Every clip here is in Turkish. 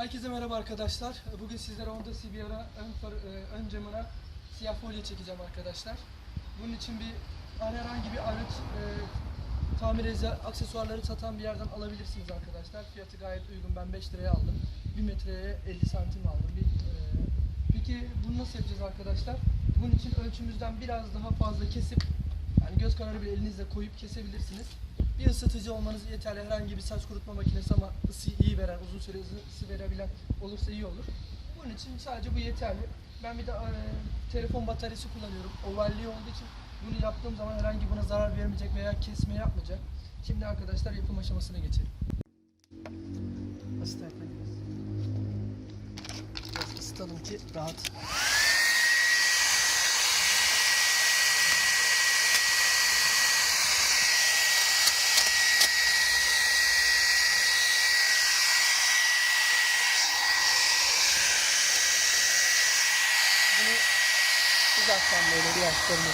Herkese merhaba arkadaşlar. Bugün sizlere Honda CBR'a ön, e, ön camına siyah folyo çekeceğim arkadaşlar. Bunun için bir herhangi bir araç e, tamir aksesuarları satan bir yerden alabilirsiniz arkadaşlar. Fiyatı gayet uygun. Ben 5 liraya aldım. 1 metreye 50 santim aldım. Bir, e, peki bunu nasıl yapacağız arkadaşlar? Bunun için ölçümüzden biraz daha fazla kesip yani göz kararı bile elinizle koyup kesebilirsiniz. Bir ısıtıcı olmanız yeterli. Herhangi bir saç kurutma makinesi ama ısı iyi veren, uzun süre ısı, verebilen olursa iyi olur. Bunun için sadece bu yeterli. Ben bir de e, telefon bataryası kullanıyorum. Ovalliği olduğu için bunu yaptığım zaman herhangi buna zarar vermeyecek veya kesme yapmayacak. Şimdi arkadaşlar yapım aşamasına geçelim. Isıtalım ki rahat. Bunu uzaktan böyle bir yaşlarını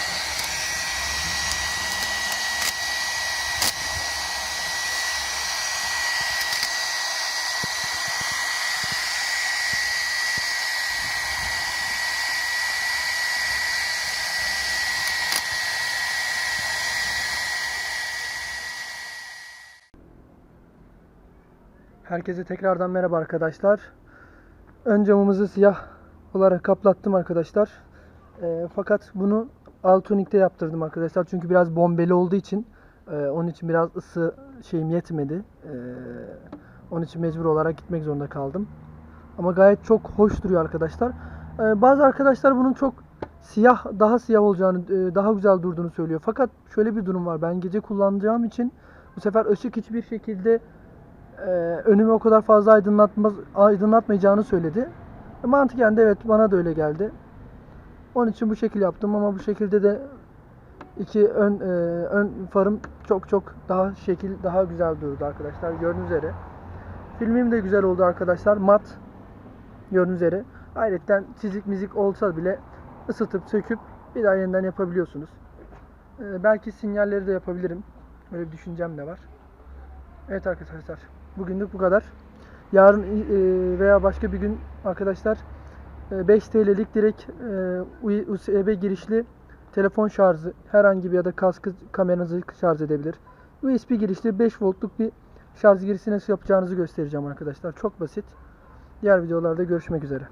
Herkese tekrardan merhaba arkadaşlar. Ön camımızı siyah olarak kaplattım arkadaşlar. Ee, fakat bunu Altonik'te yaptırdım arkadaşlar. Çünkü biraz bombeli olduğu için e, onun için biraz ısı şeyim yetmedi. Ee, onun için mecbur olarak gitmek zorunda kaldım. Ama gayet çok hoş duruyor arkadaşlar. Ee, bazı arkadaşlar bunun çok siyah, daha siyah olacağını, e, daha güzel durduğunu söylüyor. Fakat şöyle bir durum var. Ben gece kullanacağım için bu sefer ışık hiçbir şekilde e, önümü o kadar fazla aydınlatmaz, aydınlatmayacağını söyledi. E, mantıken de evet bana da öyle geldi. Onun için bu şekil yaptım ama bu şekilde de iki ön e, ön farım çok çok daha şekil daha güzel durdu arkadaşlar gördüğünüz üzere. Filmim de güzel oldu arkadaşlar. Mat gördüğünüz üzere. Ayrıca çizik mizik olsa bile ısıtıp söküp bir daha yeniden yapabiliyorsunuz. E, belki sinyalleri de yapabilirim. Öyle bir düşüncem de var. Evet arkadaşlar. Bugünlük bu kadar. Yarın e, veya başka bir gün arkadaşlar 5 TL'lik direkt e, USB girişli telefon şarjı herhangi bir ya da kaskı kameranızı şarj edebilir. USB girişli 5 voltluk bir şarj girişi nasıl yapacağınızı göstereceğim arkadaşlar. Çok basit. Diğer videolarda görüşmek üzere.